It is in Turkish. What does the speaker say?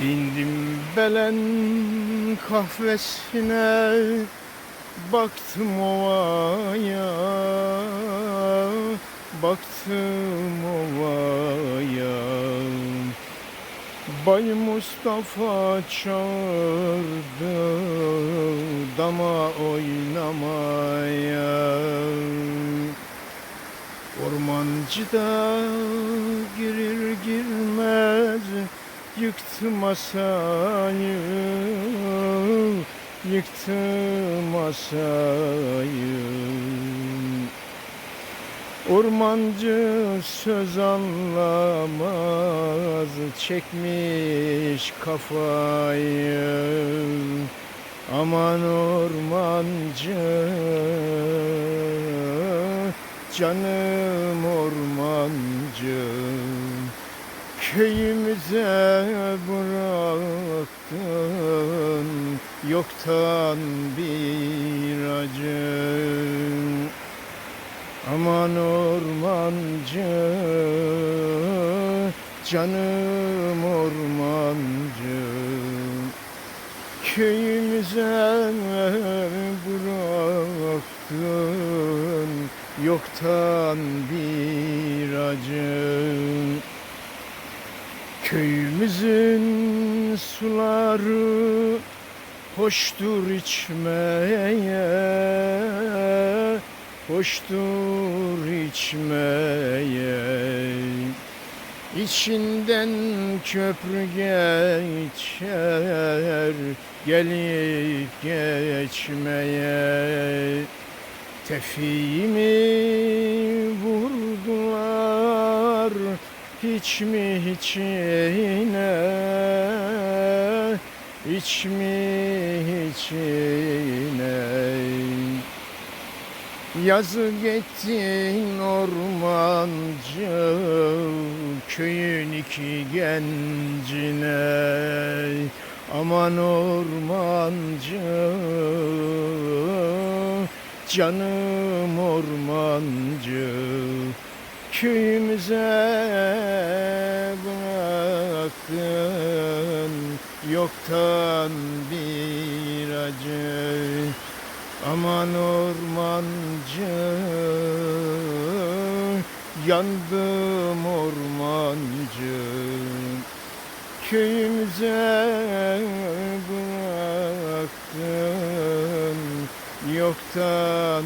İndim belen kahvesine Baktım ovaya Baktım ovaya. Bay Mustafa çağırdı Dama oynamaya. Ormancı da girir girmez Yıktı masayı Yıktı masayı Ormancı söz anlamaz Çekmiş kafayı. Aman ormancı Canım ormancı Köyümüze bıraktın Yoktan bir acı. Aman ormancı Canım ormancı. Köyümüze bıraktın Yoktan bir acı Köyümüzün suları hoştur içmeye Hoştur içmeye. İçinden köprü geçer Gelip geçmeye. Tefimi vurdular hiç mi hiçine hiç mi hiçine Yazı gittin ormancı Köyün iki gencine. Aman ormancı Canım ormancı Köyümüze bırakın Yoktan bir acı. Aman ormancı Yandım ormancı. Köyümüze bıraktın Yoktan